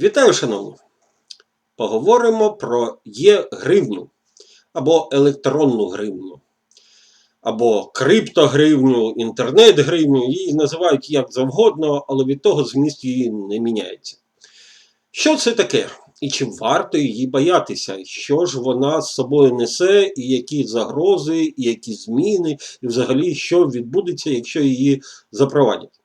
Вітаю, шановні! Поговоримо про є-гривню або електронну гривню, або криптогривню, інтернет-гривню. Її називають як завгодно, але від того зміст її не міняється. Що це таке? І чи варто її боятися? Що ж вона з собою несе, і які загрози, і які зміни, і взагалі що відбудеться, якщо її запровадять?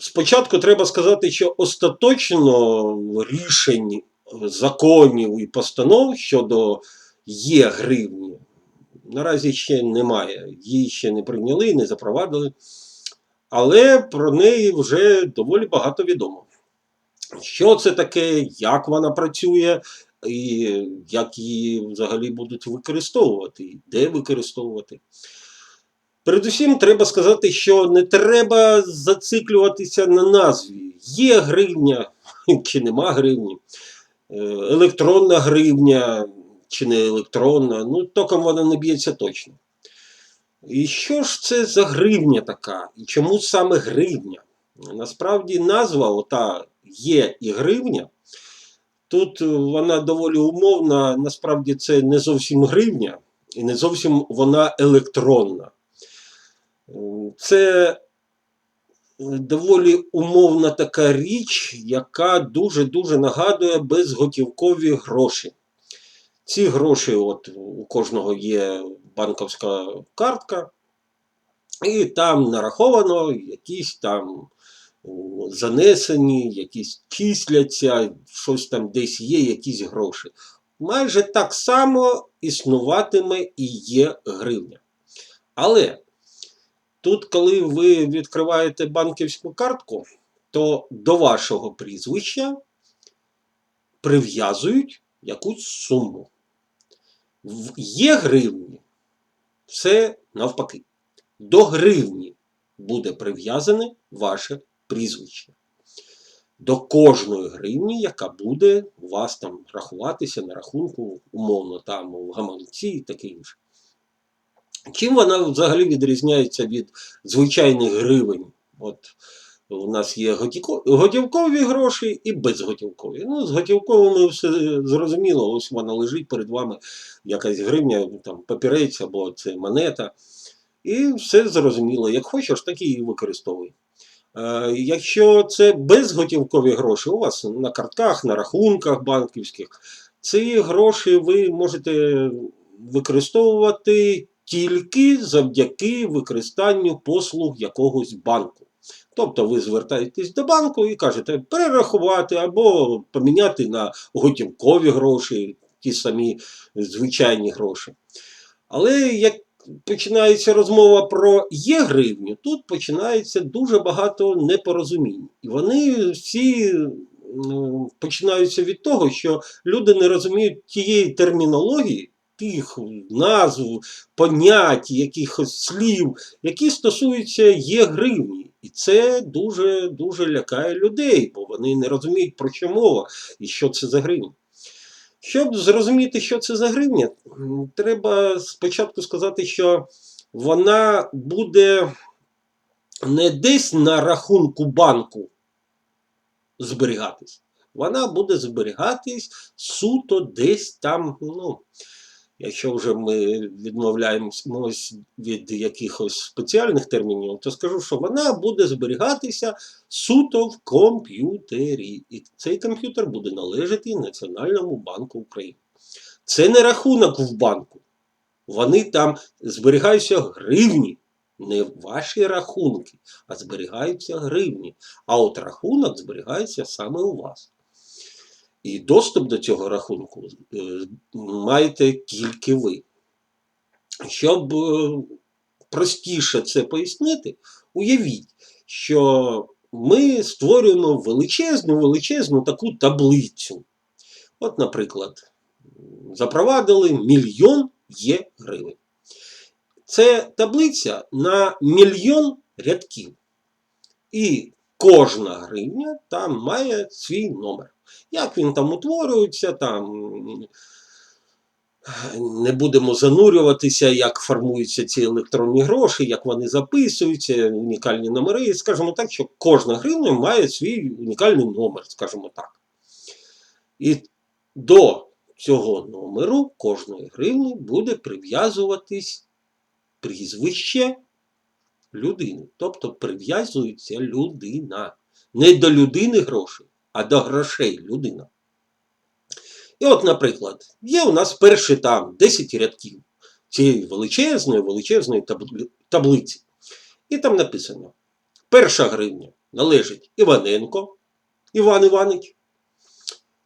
Е, Спочатку треба сказати, що остаточно рішень законів і постанов щодо є гривні наразі ще немає. Її ще не прийняли, не запровадили. Але про неї вже доволі багато відомо. Що це таке, як вона працює, і як її взагалі будуть використовувати, і де використовувати. Передусім, треба сказати, що не треба зациклюватися на назві. Є гривня чи нема гривні, е, електронна гривня чи не електронна, ну током вона не б'ється точно. І що ж це за гривня така? І чому саме гривня? Насправді назва, ота є і гривня. Тут вона доволі умовна, насправді це не зовсім гривня, і не зовсім вона електронна. Це доволі умовна така річ, яка дуже-дуже нагадує безготівкові гроші. Ці гроші, от у кожного є банківська картка, і там нараховано якісь там занесені, якісь числяться, щось там десь є, якісь гроші. Майже так само існуватиме і є гривня. Але тут, коли ви відкриваєте банківську картку, то до вашого прізвища прив'язують якусь суму. В є гривні, все навпаки. До гривні буде прив'язане ваше прізвище. До кожної гривні, яка буде у вас там рахуватися на рахунку, умовно, там у гаманці і таке інше. Чим вона взагалі відрізняється від звичайних гривень? От у нас є готівкові гроші і безготівкові. Ну, з готівковими все зрозуміло, ось вона лежить перед вами якась гривня, там папірець або це монета. І все зрозуміло. Як хочеш, так і використовуй. Е, якщо це безготівкові гроші, у вас на картках, на рахунках банківських, ці гроші ви можете використовувати тільки завдяки використанню послуг якогось банку. Тобто ви звертаєтесь до банку і кажете перерахувати або поміняти на готівкові гроші, ті самі звичайні гроші. Але як починається розмова про є гривню, тут починається дуже багато непорозумінь. І вони всі ну, починаються від того, що люди не розуміють тієї термінології, тих назв, понять, якихось слів, які стосуються є гривні. І це дуже дуже лякає людей, бо вони не розуміють, про що мова і що це за гривня. Щоб зрозуміти, що це за гривня, треба спочатку сказати, що вона буде не десь на рахунку банку зберігатись. Вона буде зберігатись суто десь там, ну, Якщо вже ми відмовляємось від якихось спеціальних термінів, то скажу, що вона буде зберігатися суто в комп'ютері. І цей комп'ютер буде належати Національному банку України. Це не рахунок в банку. Вони там зберігаються гривні. Не ваші рахунки, а зберігаються гривні. А от рахунок зберігається саме у вас. І доступ до цього рахунку е, маєте тільки ви. Щоб е, простіше це пояснити, уявіть, що ми створюємо величезну, величезну таку таблицю. От, наприклад, запровадили мільйон є гривень. Це таблиця на мільйон рядків. І кожна гривня там має свій номер. Як він там утворюється, там Не будемо занурюватися, як формуються ці електронні гроші, як вони записуються, унікальні номери. Скажімо так, що кожна гривня має свій унікальний номер, скажімо так. І до цього номеру кожної гривні буде прив'язуватись прізвище людини. Тобто прив'язується людина. Не до людини гроші, а до грошей людина. І от, наприклад, є у нас перші там 10 рядків цієї величезної, величезної таблиці. І там написано: перша гривня належить Іваненко, Іван Іванич,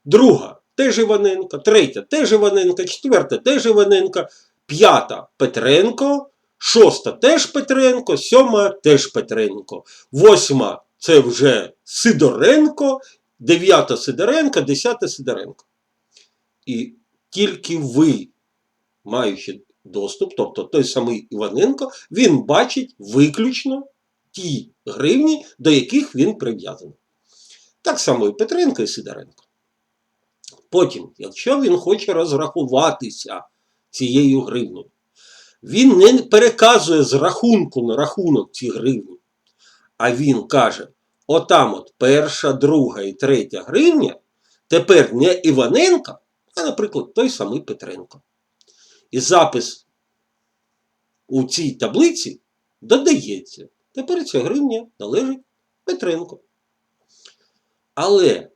друга теж Іваненко, третя теж Іваненко, четверта теж Іваненко, п'ята Петренко, шоста теж Петренко, сьома теж Петренко, восьма це вже Сидоренко, дев'ята Сидоренко, десята Сидоренко. І тільки ви, маючи доступ, тобто той самий Іваненко, він бачить виключно ті гривні, до яких він прив'язаний. Так само і Петренко і Сидоренко. Потім, якщо він хоче розрахуватися цією гривнею, він не переказує з рахунку на рахунок ці гривні, а він каже: отам от перша, друга і третя гривня тепер не Іваненка, а, наприклад, той самий Петренко. І запис у цій таблиці додається. Тепер ця гривня належить Петренко. Але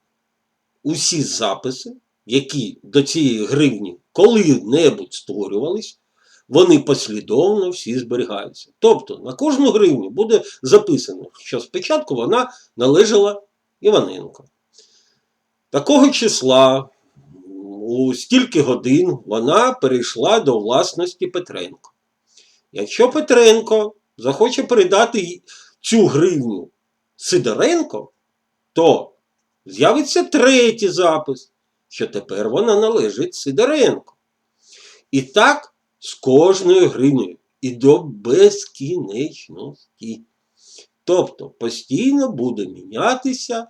усі записи, які до цієї гривні коли-небудь створювались, вони послідовно всі зберігаються. Тобто на кожну гривню буде записано, що спочатку вона належала Іваненко. Такого числа у стільки годин вона перейшла до власності Петренко. Якщо Петренко захоче передати цю гривню Сидоренко, то з'явиться третій запис, що тепер вона належить Сидоренко. І так з кожною гривнею і до безкінечності. Тобто постійно буде мінятися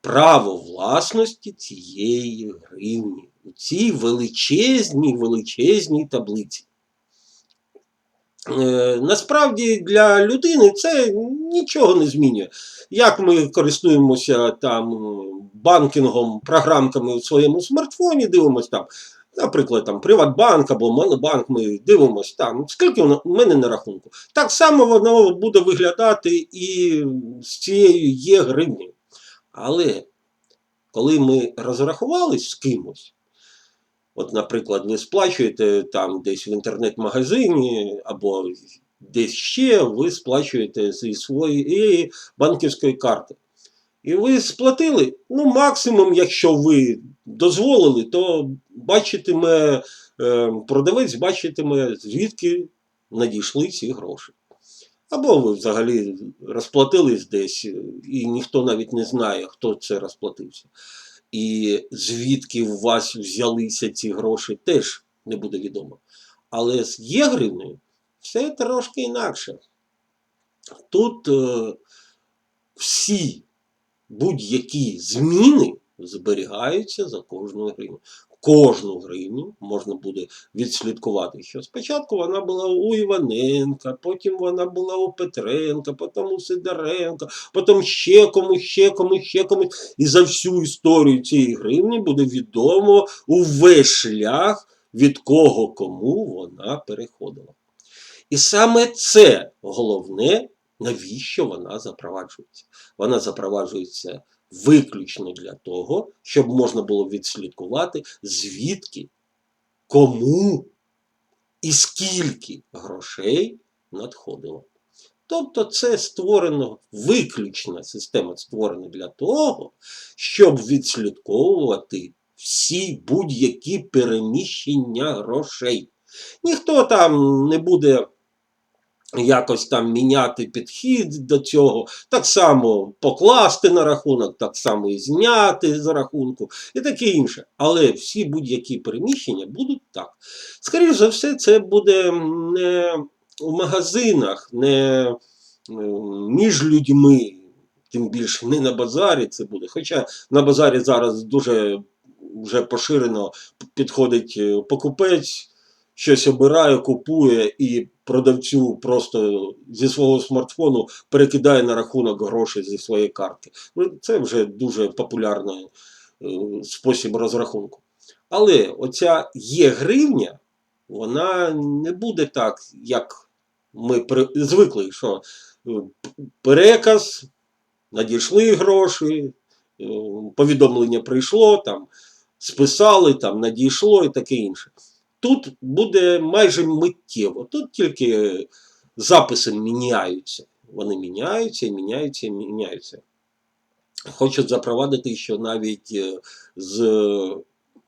право власності цієї гривні у цій величезній величезній таблиці. Е, насправді для людини це нічого не змінює. Як ми користуємося там банкінгом, програмками у своєму смартфоні, дивимося там, наприклад, там Приватбанк або Монобанк, ми дивимося там, скільки воно у мене на рахунку. Так само воно буде виглядати і з цією є гривнею. Але коли ми розрахувались з кимось, от, наприклад, ви сплачуєте там десь в інтернет-магазині або десь ще, ви сплачуєте зі своєї банківської карти. І ви сплатили, ну, максимум, якщо ви дозволили, то бачитиме, е, продавець бачитиме, звідки надійшли ці гроші. Або ви взагалі розплатились десь, і ніхто навіть не знає, хто це розплатився. І звідки у вас взялися ці гроші, теж не буде відомо. Але з є гривнею все трошки інакше. Тут е, всі будь-які зміни зберігаються за кожну гривню. Кожну гривню можна буде відслідкувати, що спочатку вона була у Іваненка, потім вона була у Петренка, потім у Сидоренка, потім ще комусь, ще комусь, ще комусь. І за всю історію цієї гривні буде відомо увесь шлях, від кого кому вона переходила. І саме це головне, навіщо вона запроваджується. Вона запроваджується виключно для того, щоб можна було відслідкувати, звідки, кому і скільки грошей надходило. Тобто це створено виключна система створена для того, щоб відслідковувати всі будь-які переміщення грошей. Ніхто там не буде якось там міняти підхід до цього, так само покласти на рахунок, так само і зняти з рахунку і таке інше. Але всі будь-які переміщення будуть так. Скоріше за все, це буде не в магазинах, не е, між людьми, тим більше не на базарі це буде. Хоча на базарі зараз дуже вже поширено підходить е, покупець, щось обирає, купує і продавцю просто зі свого смартфону перекидає на рахунок грошей зі своєї картки. Ну, Це вже дуже популярний е, спосіб розрахунку. Але оця є гривня, вона не буде так, як ми звикли, що е, переказ, надійшли гроші, е, повідомлення прийшло, там, списали, там, надійшло і таке інше. Тут буде майже миттєво. Тут тільки записи міняються. Вони міняються, міняються, і міняються. Хочуть запровадити, що навіть е, з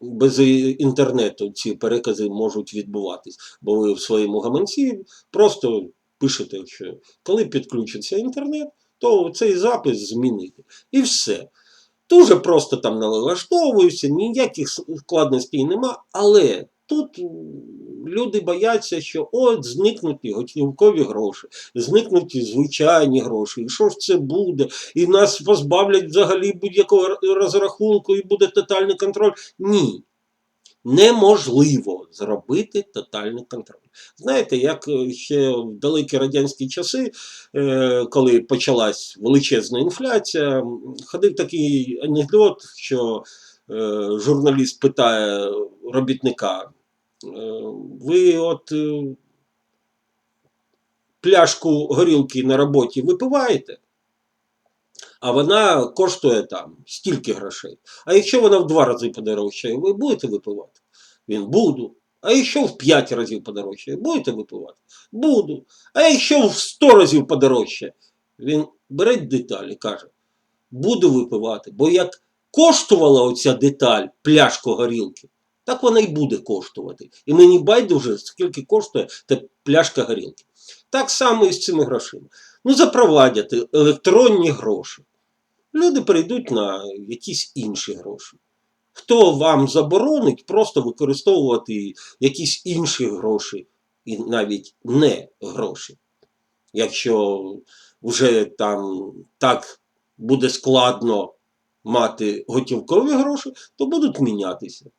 без інтернету ці перекази можуть відбуватись, бо ви в своєму гаманці просто пишете, що коли підключиться інтернет, то цей запис змінити. І все. Дуже просто там налаштовуються, ніяких складностей нема, але тут люди бояться, що от зникнуть готівкові гроші, зникнуть звичайні гроші. І що ж це буде? І нас позбавлять взагалі будь-якого розрахунку, і буде тотальний контроль. Ні. Неможливо зробити тотальний контроль. Знаєте, як е, ще в далекі радянські часи, е, коли почалась величезна інфляція, ходив такий анекдот, що е, журналіст питає робітника: ви от е, пляшку горілки на роботі випиваєте? А вона коштує там стільки грошей. А якщо вона в два рази подорожчає, ви будете випивати? Він буду. А якщо в п'ять разів подорожчає, будете випивати? Буду. А якщо в сто разів подорожчає, він бере деталь і каже: буду випивати. Бо як коштувала оця деталь, пляшку горілки, так вона й буде коштувати. І мені байдуже, скільки коштує та пляшка горілки. Так само і з цими грошима. Ну, запровадять електронні гроші. Люди перейдуть на якісь інші гроші. Хто вам заборонить просто використовувати якісь інші гроші, і навіть не гроші. Якщо вже там так буде складно мати готівкові гроші, то будуть мінятися.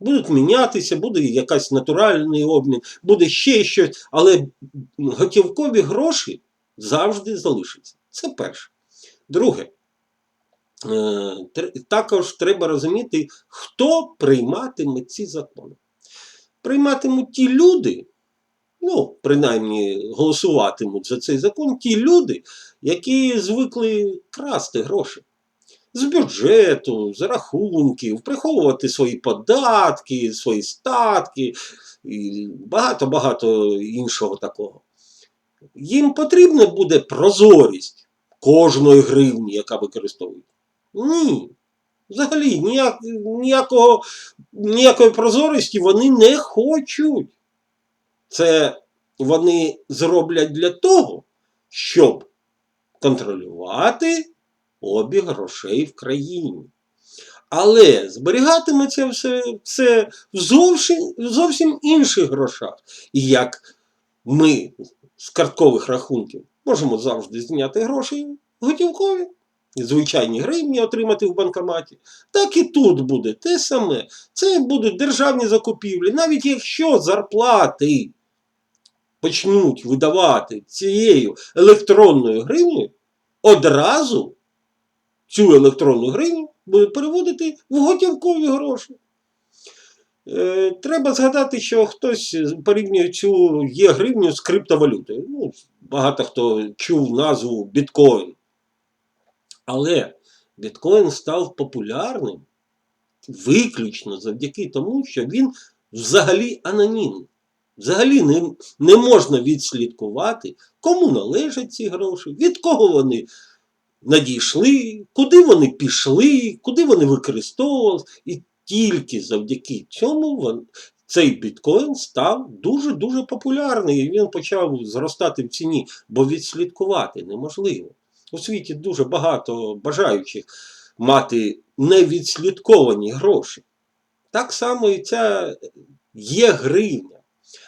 Будуть мінятися, буде якийсь натуральний обмін, буде ще щось, але готівкові гроші завжди залишаться. Це перше. Друге, е, також треба розуміти, хто прийматиме ці закони. Прийматимуть ті люди, ну, принаймні голосуватимуть за цей закон ті люди, які звикли красти гроші. З бюджету, з рахунків, приховувати свої податки, свої статки і багато-багато іншого такого. Їм потрібна буде прозорість кожної гривні, яка використовують. Ні. Взагалі ніяк, ніякого, ніякої прозорості вони не хочуть. Це вони зроблять для того, щоб контролювати обіг грошей в країні. Але зберігатиметься все це в зовсім, зовсім інших грошах. І як ми з карткових рахунків можемо завжди зняти гроші готівкові, звичайні гривні отримати в банкоматі, так і тут буде те саме. Це будуть державні закупівлі, навіть якщо зарплати почнуть видавати цією електронною гривнею, одразу цю електронну гривню переводити в готівкові гроші. Е, треба згадати, що хтось порівнює цю є гривню з криптовалютою. Ну, багато хто чув назву біткоін. Але біткоін став популярним виключно завдяки тому, що він взагалі анонімний. Взагалі не, не можна відслідкувати, кому належать ці гроші, від кого вони надійшли, куди вони пішли, куди вони використовувалися. І тільки завдяки цьому цей біткоін став дуже-дуже популярний. І він почав зростати в ціні, бо відслідкувати неможливо. У світі дуже багато бажаючих мати невідслідковані гроші. Так само і ця є гривня.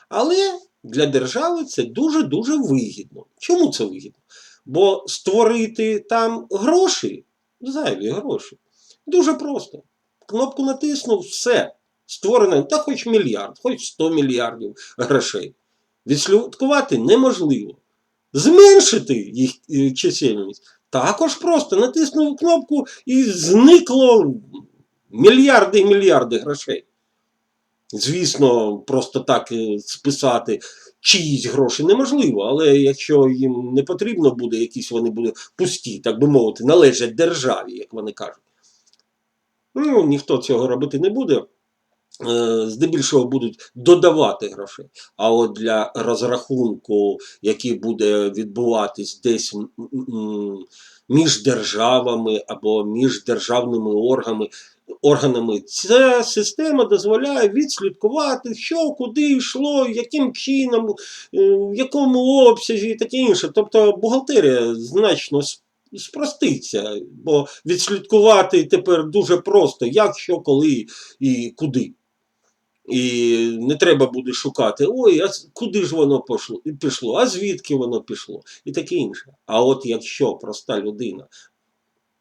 Але для держави це дуже-дуже вигідно. Чому це вигідно? Бо створити там гроші, зайві гроші, дуже просто. кнопку натиснув, все. Створено, та хоч мільярд, хоч 100 мільярдів грошей. Відслідкувати неможливо. Зменшити їх е, чисельність також просто натиснув кнопку і зникло мільярди і мільярди грошей. Звісно, просто так е, списати чиїсь гроші неможливо, але якщо їм не потрібно буде, якісь вони будуть пусті, так би мовити, належать державі, як вони кажуть. Ну, ніхто цього робити не буде. Е, Здебільшого будуть додавати грошей. А от для розрахунку, який буде відбуватись десь між державами або між державними органами, органами, ця система дозволяє відслідкувати, що куди йшло, яким чином, е, в якому обсязі і таке інше. Тобто бухгалтерія значно спроститься, бо відслідкувати тепер дуже просто, як, що, коли і куди. І не треба буде шукати, ой, а куди ж воно пішло, а звідки воно пішло, і таке інше. А от якщо проста людина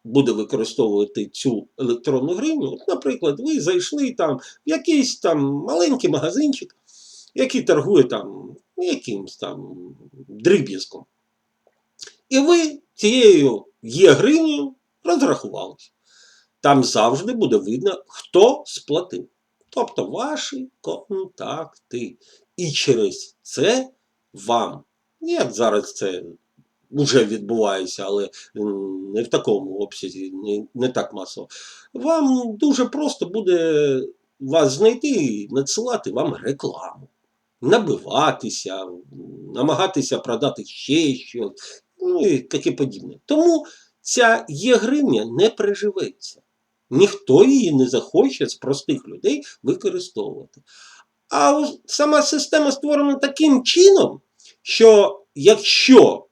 буде використовувати цю електронну гривню, от, наприклад, ви зайшли там в якийсь там маленький магазинчик, який торгує там ну, якимсь там дріб'язком. І ви цією є гривнею розрахувалися. Там завжди буде видно, хто сплатив. Тобто ваші контакти. І через це вам, як зараз це вже відбувається, але не в такому обсязі, не, так масово, вам дуже просто буде вас знайти і надсилати вам рекламу, набиватися, намагатися продати ще щось, ну і таке подібне. Тому ця є гривня не приживеться. Ніхто її не захоче з простих людей використовувати. А сама система створена таким чином, що якщо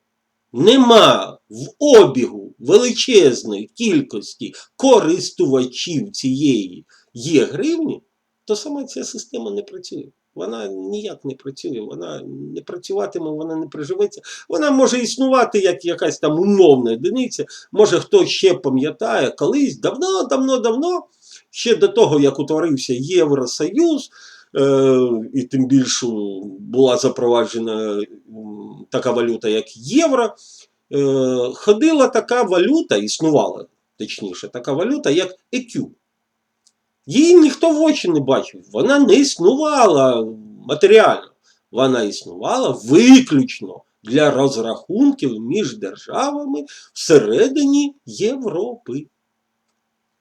нема в обігу величезної кількості користувачів цієї є гривні, то сама ця система не працює. Вона ніяк не працює, вона не працюватиме, вона не приживеться. Вона може існувати як якась там умовна одиниця. Може хто ще пам'ятає, колись давно, давно, давно, ще до того, як утворився Євросоюз, і тим більше була запроваджена така валюта, як євро, е, ходила така валюта, існувала точніше, така валюта, як ЕКЮ. Її ніхто в очі не бачив. Вона не існувала матеріально. Вона існувала виключно для розрахунків між державами всередині Європи.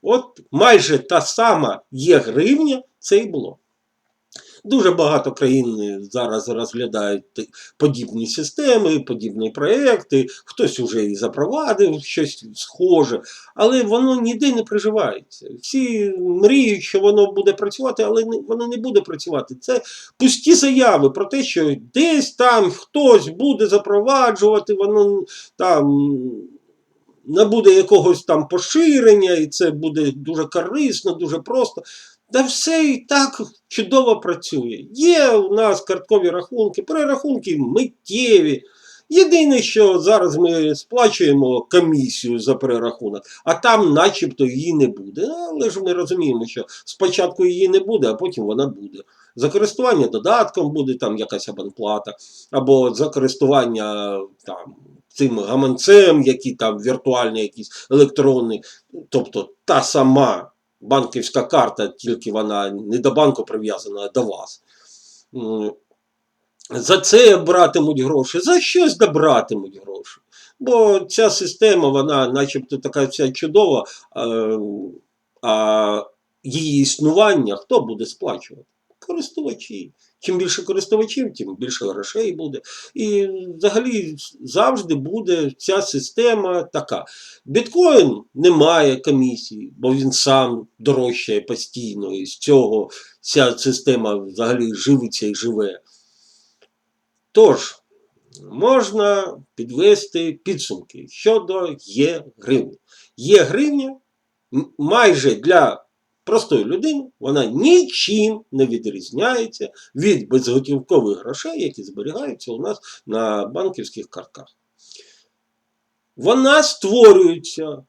От майже та сама є гривня, це і було. Дуже багато країн зараз розглядають подібні системи, подібні проекти. Хтось вже і запровадив щось схоже, але воно ніде не приживається. Всі мріють, що воно буде працювати, але воно не буде працювати. Це пусті заяви про те, що десь там хтось буде запроваджувати, воно там набуде якогось там поширення, і це буде дуже корисно, дуже просто. Та все і так чудово працює. Є у нас карткові рахунки, перерахунки миттєві. Єдине, що зараз ми сплачуємо комісію за перерахунок, а там начебто її не буде. Але ж ми розуміємо, що спочатку її не буде, а потім вона буде. За користування додатком буде там якась абонплата, або за користування там, цим гаманцем, який там віртуальний, якийсь електронний, тобто та сама банківська карта, тільки вона не до банку прив'язана, а до вас. За це братимуть гроші, за щось добратимуть гроші. Бо ця система, вона начебто така вся чудова, е, а її існування хто буде сплачувати? Користувачі. Чим більше користувачів, тим більше грошей буде. І взагалі завжди буде ця система така. Біткоін не має комісії, бо він сам дорожчає постійно, і з цього ця система взагалі живиться і живе. Тож, можна підвести підсумки щодо є гривні. Є гривня майже для простої людини, вона нічим не відрізняється від безготівкових грошей, які зберігаються у нас на банківських картках. Вона створюється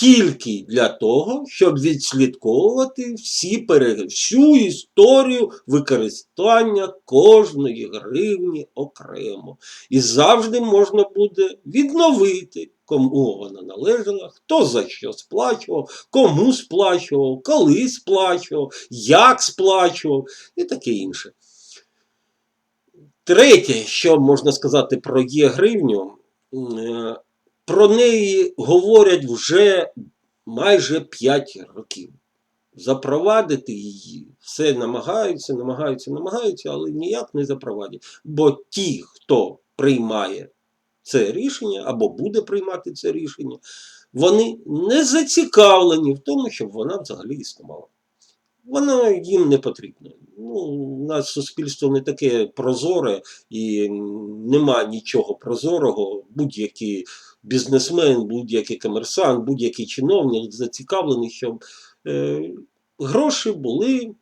тільки для того, щоб відслідковувати всі всю історію використання кожної гривні окремо. І завжди можна буде відновити, кому вона належала, хто за що сплачував, кому сплачував, коли сплачував, як сплачував і таке інше. Третє, що можна сказати про є-гривню, е, про неї говорять вже майже 5 років. Запровадити її все намагаються, намагаються, намагаються, але ніяк не запровадять. Бо ті, хто приймає це рішення або буде приймати це рішення, вони не зацікавлені в тому, щоб вона взагалі існувала. Воно їм не потрібно. Ну, у нас суспільство не таке прозоре і нема нічого прозорого. Будь-який бізнесмен, будь-який комерсант, будь-який чиновник зацікавлений, щоб е, гроші були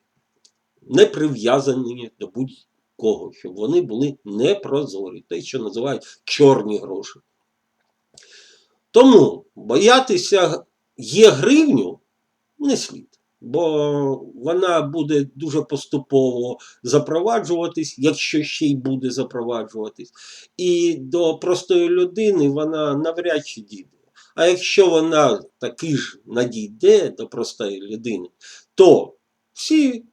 не прив'язані до будь-кого, щоб вони були непрозорі, те, що називають чорні гроші. Тому боятися є гривню не слід. Бо вона буде дуже поступово запроваджуватись, якщо ще й буде запроваджуватись. І до простої людини вона навряд чи дійде. А якщо вона таки ж надійде до простої людини, то всі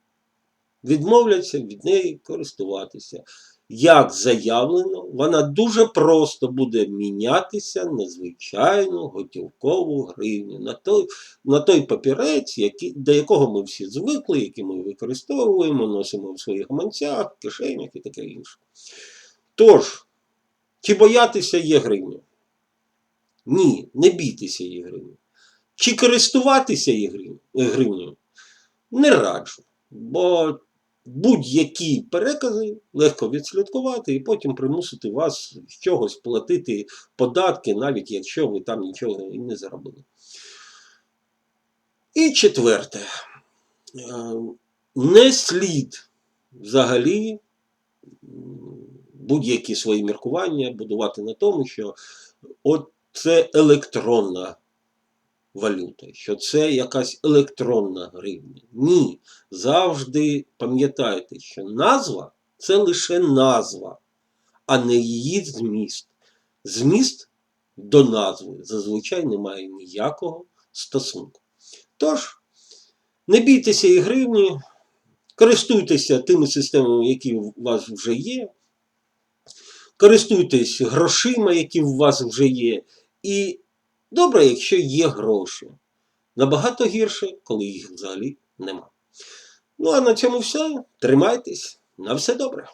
відмовляться від неї користуватися. Як заявлено, вона дуже просто буде мінятися на звичайну готівкову гривню, на той, на той папірець, який, до якого ми всі звикли, який ми використовуємо, носимо в своїх гаманцях, кишенях і таке інше. Тож, чи боятися є гривню? Ні, не бійтеся її гривню. Чи користуватися її гривнею? Не раджу. Бо будь-які перекази легко відслідкувати і потім примусити вас з чогось платити податки, навіть якщо ви там нічого і не заробили. І четверте, Е, не слід взагалі будь-які свої міркування будувати на тому, що от це електронна валюта, що це якась електронна гривня. Ні. Завжди пам'ятайте, що назва це лише назва, а не її зміст. Зміст до назви зазвичай не має ніякого стосунку. Тож, не бійтеся і гривні, користуйтеся тими системами, які у вас вже є. Користуйтесь грошима, які у вас вже є. І добре, якщо є гроші. Набагато гірше, коли їх взагалі нема. Ну а на цьому все. Тримайтесь. На все добре.